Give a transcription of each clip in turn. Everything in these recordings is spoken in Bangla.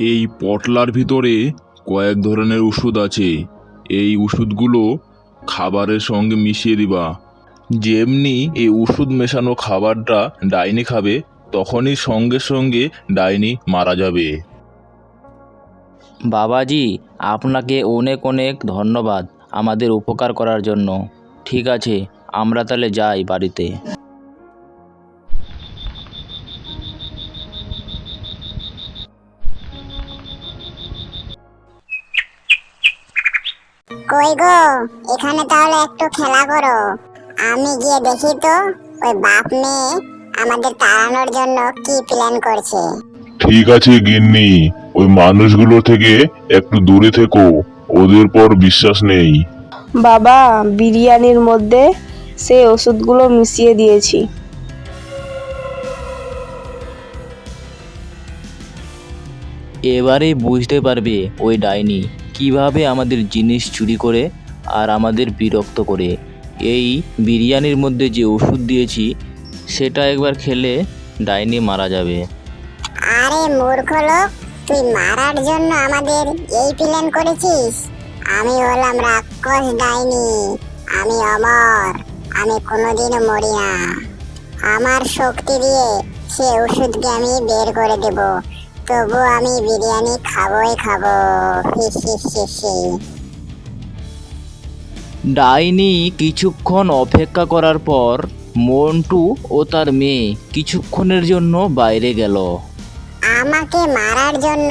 এই পটলার ভিতরে কয়েক ধরনের ওষুধ আছে। এই ওষুধগুলো খাবারের সঙ্গে মিশিয়ে দিবা। যেমনি এই ওষুধ মেশানো খাবারটা ডাইনি খাবে, তখনই সঙ্গে সঙ্গে ডাইনি মারা যাবে। বাবাজি, আপনাকে অনেক অনেক ধন্যবাদ আমাদের উপকার করার জন্য। ঠিক আছে, আমরা তাহলে যাই বাড়িতে। কই গো এখানে তাহলে একটু খেলা করো। আমি গিয়ে দেখি তো ওই বাপ মেয়ে আমাদের তাড়ানোর জন্য কি প্ল্যান করছে। ঠিক আছে গিন্নি ওই মানুষগুলো থেকে একটু দূরে থেকো ওদের পর বিশ্বাস নেই। বাবা বিরিয়ানির মধ্যে সেই ওষুধগুলো মিশিয়ে দিয়েছি। এবারে বুঝতে পারবে ওই ডাইনি। কীভাবে আমাদের জিনিস চুরি করে আর আমাদের বিরক্ত করে। এই বিরিয়ানির মধ্যে যে ওষুধ দিয়েছি, সেটা একবার খেলে ডাইনি মারা যাবে। আরে মূর্খ লোক, তুই মারার জন্য আমাদের এই প্ল্যান করেছিস? আমি হলাম রাক্ষস ডাইনি, আমি অমর, আমি কোনোদিনও মরি না। আমার শক্তি দিয়ে সে ওষুধকে আমি বের করে দেব। তবু আমি বিরিয়ানি খাবোই খাব। ডাইনি কিছুক্ষণ অপেক্ষা করার পর মন্টু ও তার মেয়ে কিছুক্ষণের জন্য বাইরে গেল। আমাকে মারার জন্য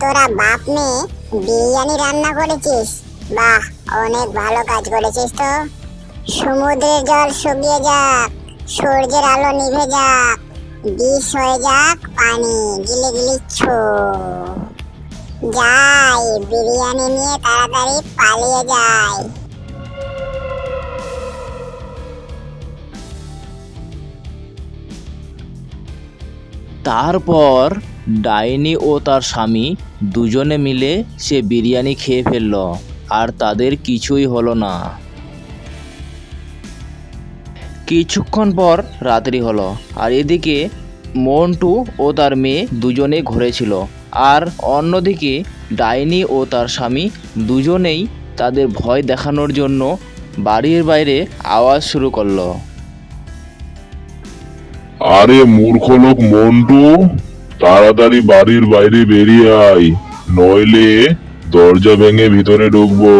তোরা বাপ মেয়ে বিরিয়ানি রান্না করেছিস? বাহ অনেক ভালো কাজ করেছিস তো। সমুদ্রের জল শুকিয়ে যাক সূর্যের আলো নিভে যাক। বিষ হয়ে যাক পানি, গিলে গিলি ছো। যাই, বিরিয়ানি নিয়ে তাড়াতাড়ি পালিয়ে যাই। তারপর ডাইনি ও তার স্বামী দুজনে মিলে সে বিরিয়ানি খেয়ে ফেলল, আর তাদের কিছুই হলো না। কিছুক্ষণ পর রাত্রি হলো আর এদিকে মন্টু ও তার মেয়ে দুজনে ঘরে ছিল আর অন্যদিকে ডাইনি ও তার স্বামী দুজনেই তাদের ভয় দেখানোর জন্য বাড়ির বাইরে আওয়াজ শুরু করল। আরে মূর্খ লোক মন্টু তাড়াতাড়ি বাড়ির বাইরে বেরিয়ে আয় নইলে দরজা ভেঙে ভিতরে ঢুকবো।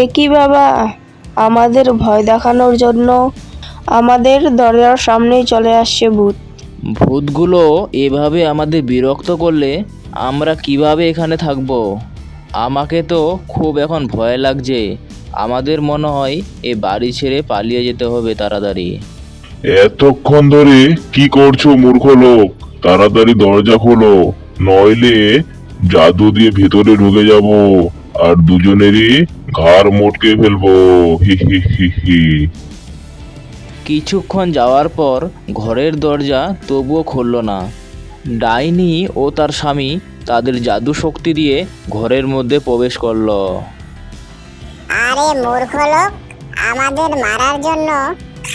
এ কি বাবা? আমাদের ভয় দেখানোর জন্য আমাদের দরজার সামনেই চলে আসছে ভূত। ভূতগুলো এভাবে আমাদের বিরক্ত করলে আমরা কীভাবে এখানে থাকব? আমাকে তো খুব এখন ভয় লাগছে। আমাদের মনে হয় এ বাড়ি ছেড়ে পালিয়ে যেতে হবে তাড়াতাড়ি। এতক্ষণ ধরে কি করছ মূর্খ লোক? তাড়াতাড়ি দরজা খোলো। নইলে জাদু দিয়ে ভিতরে ঢুকে যাব। আর দুজনেরই ঘাড় মোটকে ফেলব। হি হি হি হি। কিছুক্ষণ যাওয়ার পর ঘরের দরজা তবুও খুলল না। ডাইনি ও তার স্বামী তাদের জাদু শক্তি দিয়ে ঘরের মধ্যে প্রবেশ করল। আরে মূর্খ লোক আমাদের মারার জন্য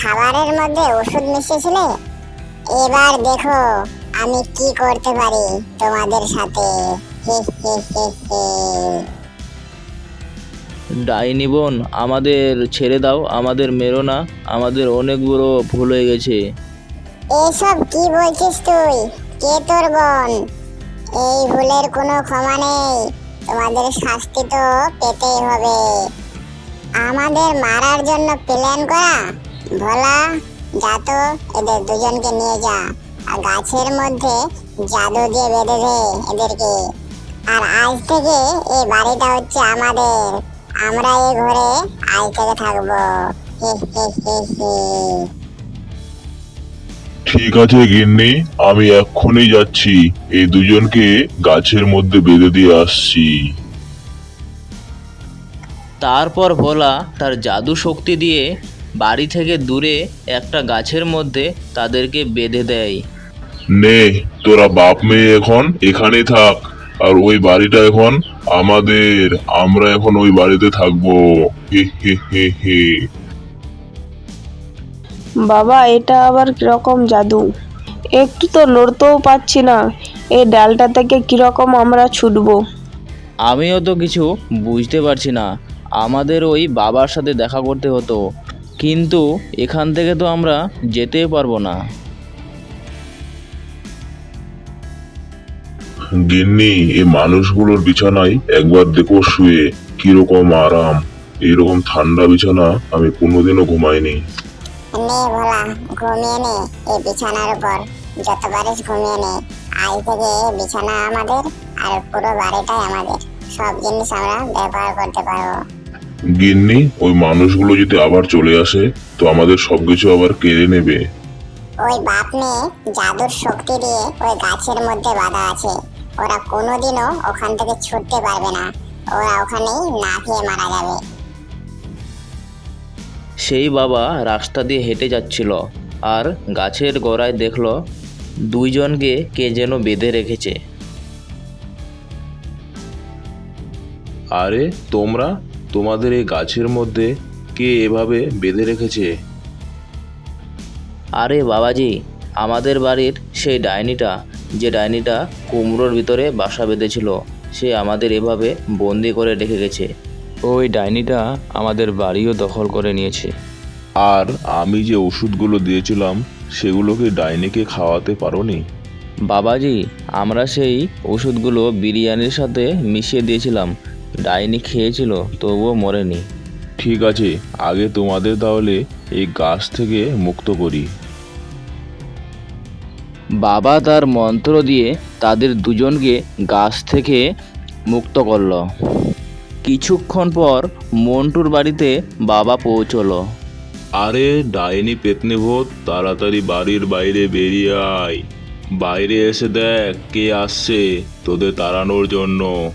খাবারের মধ্যে ওষুধ মিশিয়েছিলে? এবার দেখো আমি কি করতে পারি তোমাদের সাথে। হি হি হি হি। ডাইনি বোন, আমাদের ছেড়ে দাও, আমাদের মেরো না, আমাদের অনেক বড় ভুল হয়ে গেছে। এসব কি বলছিস তুই? কে তোর বোন? এই ভুলের কোনো ক্ষমা নেই। তোমাদের শাস্তি তো পেতেই হবে। আমাদের মারার জন্য প্ল্যান করা? ভোলা, যা তো, এদের দুজনকে নিয়ে যা। আর গাছের মধ্যে জাদু দিয়ে বেঁধে দে এদেরকে। আর আজ থেকে এই বাড়িটা হচ্ছে আমাদের। আমরা এই ঘরে আজ থেকে থাকব। হি হি হি হি। ঠিক আছে গিন্নি আমি এক্ষুনি যাচ্ছি। এই দুজনকে গাছের মধ্যে বেঁধে দিয়ে আসছি। তারপর ভোলা তার জাদু শক্তি দিয়ে বাড়ি থেকে দূরে একটা গাছের মধ্যে তাদেরকে বেঁধে দেয়। নে তোরা বাপ মেয়ে এখন এখানে থাক। আর ওই বাড়িটা এখন আমাদের আমরা এখন ওই বাড়িতে থাকব। হে হে হে হে। বাবা এটা আবার কীরকম জাদু? একটু তো নড়তেও পারছি না। এই ডালটা থেকে কীরকম আমরা ছুটবো? আমিও তো কিছু বুঝতে পারছি না। আমাদের ওই বাবার সাথে দেখা করতে হতো। কিন্তু এখান থেকে তো আমরা যেতেই পারব না। গিন্নি এই মানুষগুলোর বিছানায় একবার দেখো শুয়ে কীরকম আরাম। এরকম ঠান্ডা বিছানা আমি কোনোদিনও ঘুমাইনি। নে ভোলা ঘুমিয়ে নে এই বিছানার উপর। যত পারিস ঘুমিয়ে নে আজ থেকে বিছানা আমাদের আর পুরো বাড়িটাই আমাদের। সব জিনিস আমরা ব্যবহার করতে পারব। গিন্নি ওই মানুষগুলো যদি আবার চলে আসে তো আমাদের সবকিছু আবার কেড়ে নেবে। ওই বাপ মেয়ে জাদুর শক্তি দিয়ে ওই গাছের মধ্যে বাঁধা আছে। ওরা কোনোদিনও ওখান থেকে ছুটতে পারবে না। ওরা ওখানেই না খেয়ে মারা যাবে। সেই বাবা রাস্তা দিয়ে হেঁটে যাচ্ছিল আর গাছের গোড়ায় দেখল দুইজনকে কে যেন বেঁধে রেখেছে। আরে তোমরা? তোমাদের এই গাছের মধ্যে কে এভাবে বেঁধে রেখেছে? আরে বাবাজি আমাদের বাড়ির সেই ডাইনিটা যে ডাইনিটা কুমড়োর ভিতরে বাসা বেঁধেছিল সে আমাদের এভাবে বন্দি করে রেখে গেছে। ওই ডাইনিটা আমাদের বাড়িও দখল করে নিয়েছে। আর আমি যে ওষুধগুলো দিয়েছিলাম সেগুলো কি ডাইনিকে খাওয়াতে পারোনি? বাবাজি আমরা সেই ওষুধগুলো বিরিয়ানির সাথে মিশিয়ে দিয়েছিলাম। ডাইনি খেয়েছিল তবুও মরেনি। ঠিক আছে আগে তোমাদের তাহলে এই গাছ থেকে মুক্ত করি। বাবা তার মন্ত্র দিয়ে তাদের দুজনকে গাছ থেকে মুক্ত করল। কিছুক্ষণ পর মন্টুর বাড়িতে বাবা পৌঁছলো। আরে ডাইনি পেতনি ভূত তাড়াতাড়ি বাড়ির বাইরে বেরিয়ে আয়। বাইরে এসে দেখ কে আসছে তোদের তাড়ানোর জন্য।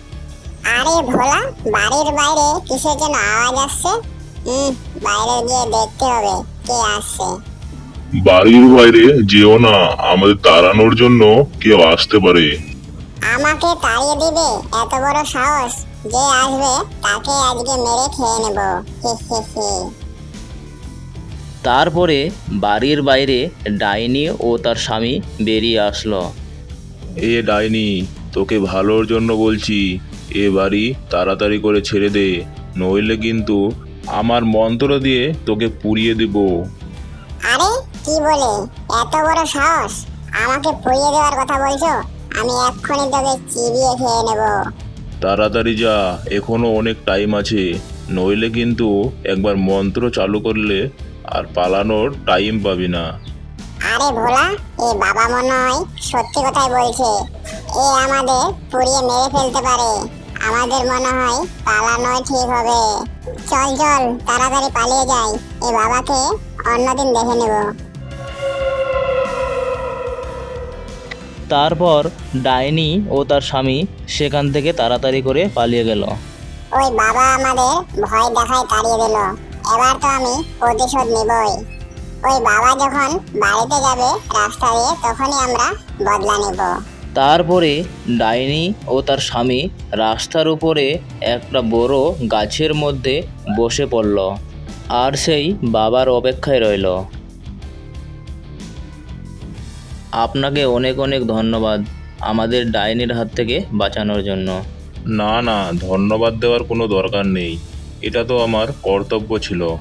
আরে ভোলা বাড়ির বাইরে কিসের জন্য আওয়াজ আসছে? হুম বাইরে গিয়ে দেখতে হবে কে আসছে। বাড়ির বাইরে যেও না আমাদের তাড়ানোর জন্য কেউ আসতে পারে। আমাকে তাড়িয়ে দিবে এত বড় সাহস। যে আসবে তাকে আজকে মেরে খেয়ে নেব। হি হি হি। তারপরে বাড়ির বাইরে ডাইনি ও তার স্বামী বেরিয়ে আসলো। এ ডাইনি তোকে ভালোর জন্য বলছি এ বাড়ি তাড়াতাড়ি করে ছেড়ে দে নইলে কিন্তু আমার মন্ত্র দিয়ে তোকে পুড়িয়ে দিব। আরে কি বলে? এত বড় সাহস? আমাকে পুড়িয়ে দেওয়ার কথা বলছো? আমি এক্ষুনি তোকে চিবিয়ে খেয়ে নেব। তাড়াতাড়ি যা এখনও অনেক টাইম আছে। নইলে কিন্তু একবার মন্ত্র চালু করলে আর পালানোর টাইম পাবি না। আরে ভোলা এ বাবা মনে হয় সত্যি কথাই বলছে। এ আমাদের পুড়িয়ে মেরে ফেলতে পারে। আমাদের মনে হয় পালানোই ঠিক হবে। চল চল তাড়াতাড়ি পালিয়ে যাই। এ বাবাকে অন্যদিন দেখে নেব। তারপর ডাইনি ও তার স্বামী সেখান থেকে তাড়াতাড়ি করে পালিয়ে গেল। ওই বাবা আমাদের ভয় দেখায় তাড়িয়ে দিল। এবার তো আমি প্রতিশোধ নিবই। ওই বাবা যখন বাড়িতে যাবে রাস্তা দিয়ে তখনই আমরা বদলা নেব। তারপরে ডাইনি ও তার স্বামী রাস্তার উপরে একটা বড় গাছের মধ্যে বসে পড়ল। আর সেই বাবার অপেক্ষায় রইল। আপনাকে অনেক অনেক ধন্যবাদ আমাদের ডাইনির হাত থেকে বাঁচানোর জন্য। না না ধন্যবাদ দেওয়ার কোনো দরকার নেই। এটা তো আমার কর্তব্য ছিল।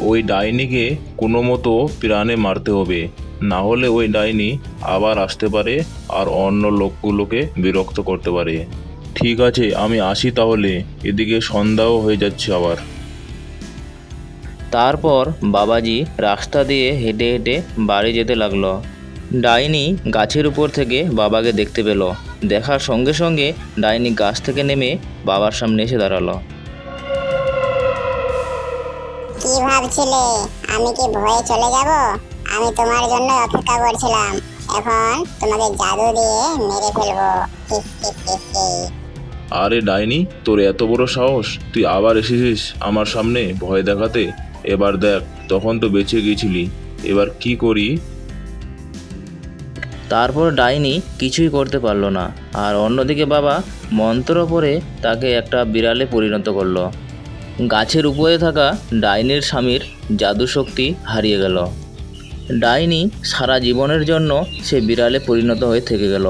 ওই ডাইনিকে কোনো মতো প্রাণে মারতে হবে। না হলে ওই ডাইনি আবার আসতে পারে আর অন্য লোকগুলোকে বিরক্ত করতে পারে। ঠিক আছে আমি আসি তাহলে। এদিকে সন্ধ্যাও হয়ে যাচ্ছে আবার। তারপর বাবাজি রাস্তা দিয়ে হেঁটে হেঁটে বাড়ি যেতে লাগল। ডাইনি গাছের উপর থেকে বাবাকে দেখতে পেল। দেখার সঙ্গে সঙ্গে ডাইনি গাছ থেকে নেমে বাবার সামনে এসে দাঁড়াল। কি ভাবছিলে? আমি কি ভয়ে চলে যাব? আমি তোমার জন্য অপেক্ষা করছিলাম। এখন তোমাকে জাদু দিয়ে মেরে ফেলব। আরে ডাইনি তোর এত বড় সাহস? তুই আবার এসেছিস আমার সামনে ভয় দেখাতে? এবার দেখ তখন তো বেঁচে গেছিলি। এবার কি করি? তারপর ডাইনি কিছুই করতে পারল না। আর অন্যদিকে বাবা মন্ত্র পরে তাকে একটা বিড়ালে পরিণত করল। গাছের উপরে থাকা ডাইনির স্বামীর জাদু শক্তি হারিয়ে গেল। ডাইনি সারা জীবনের জন্য সে বিড়ালে পরিণত হয়ে থেকে গেল।